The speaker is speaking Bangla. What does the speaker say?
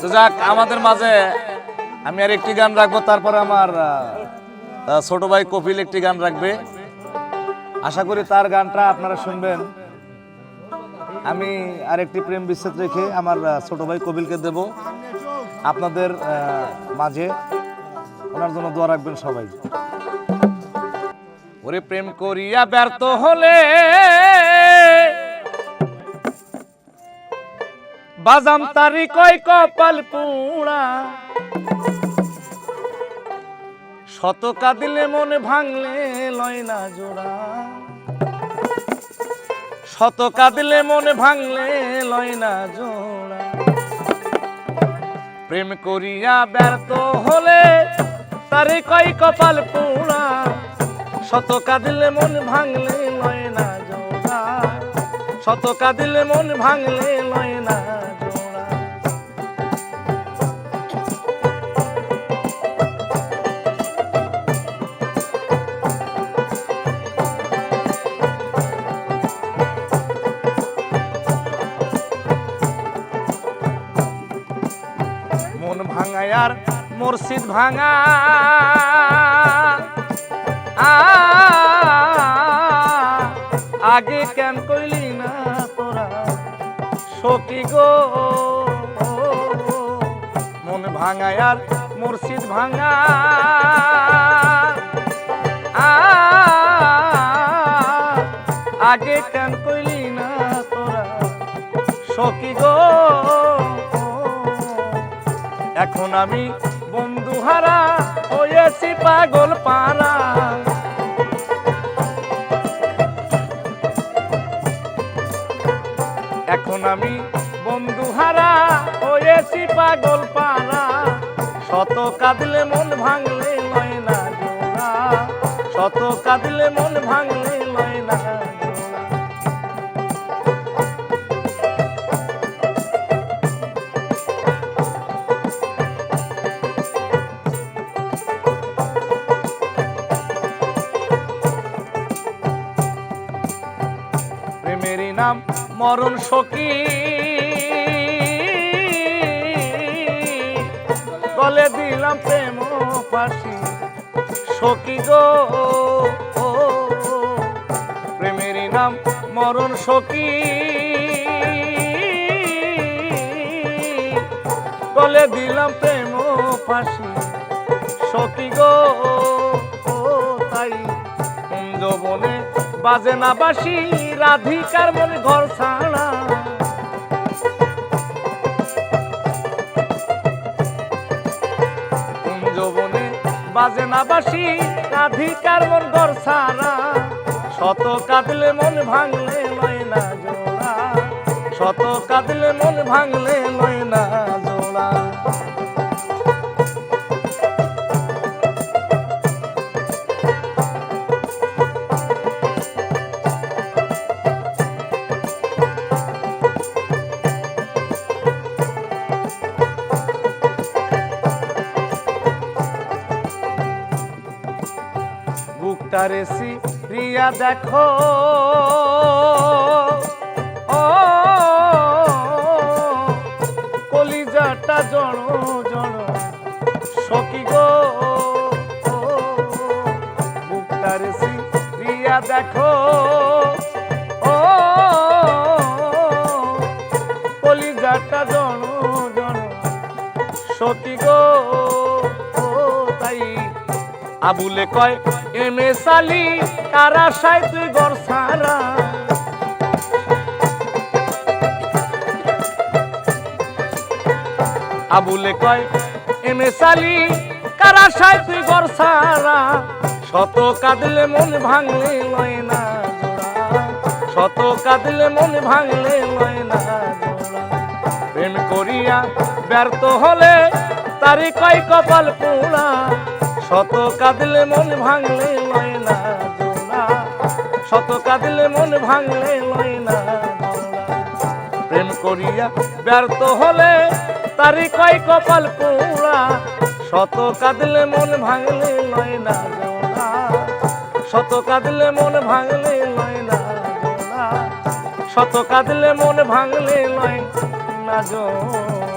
তো যাক, আমাদের মাঝে আমি আর একটি গান রাখব, তারপরে আমার ছোট ভাই কপিল একটি গান রাখবে। আশা করি তার গানটা আপনারা শুনবেন। আমি আরেকটি প্রেম বিচ্ছেদ রেখে আমার ছোট ভাই কপিলকে দেব। আপনাদের মাঝে ওনার জন্য দোয়া রাখবেন সবাই। ওরে প্রেম করিয়া ব্যর্থ হলে বাজাম তারি কয় কপাল পুড়া। শত কাঁদিলে মনে ভাঙলে লয় না জোড়া। শত কাঁদিলে মনে ভাঙলে লয় না জোড়া। প্রেম করিয়া ব্যর্থ হলে তারে কয় কপাল পুড়া। শত কাঁদিলে মন ভাঙলে লয় না জোড়া। শত কাঁদিলে মন ভাঙলে লয় না মন ভাঙায় আর মুর্শিদ ভাঙা আগে কেন কইলি না তোরা। সখী গো। মন ভাঙায় আর মুর্শিদ ভাঙা আগে কেন কইলি না তোরা। সখী গো। এখন আমি বন্ধু হারা হয়েছি পাগল পারা আমি বন্ধু হারা হয়েছি পাগল পারা শত কাঁদলে মন ভাঙলে নয় না শত কাঁদলে মন নাম মরণ সখী। গলে দিলাম প্রেম ফাঁসি। সখী গো ও, প্রেমেরই নাম মরণ সখী। গলে দিলাম প্রেম ফাঁসি। সখী বাজে না বাসি রাধিকার মনে ঘর ছাড়া। বাজে না বাসি রাধিকার মন ঘর ছাড়া। শত কাঁদলে মন ভাঙলে লয় না জোড়া। শত কাঁদলে মন ভাঙলে লয় না বুকটা রেসি রিয়া দেখো। ও কলিজাটা জড় জড় সকি গো। ও, বুকটা রেসি রিয়া দেখো। ও কলিজাটা জড় জড় সকি গো। তাই আবুলে কয় এম এ সালি কারা সাই তুই গর সারা আবুলে কয় এম এ সালি কারা সাই তুই গর সারা শত কাঁদলে মন ভাঙলে লয় না শত কাঁদলে মন ভাঙলে লয় না প্রেম করিয়া ব্যর্থ হলে তারি কয় কপাল পোড়া। শত কাঁদলে মন ভাঙলে লয় না জোড়া শত কাঁদলে মন ভাঙলে লয় না প্রেম করিয়া ব্যর্থ হলে তারি কয় কপাল পোড়া। শত কাঁদলে মন ভাঙলে লয় না জোড়া শত কাঁদলে মন ভাঙলে লয় না শত কাঁদলে মন ভাঙলে লয় না জোড়া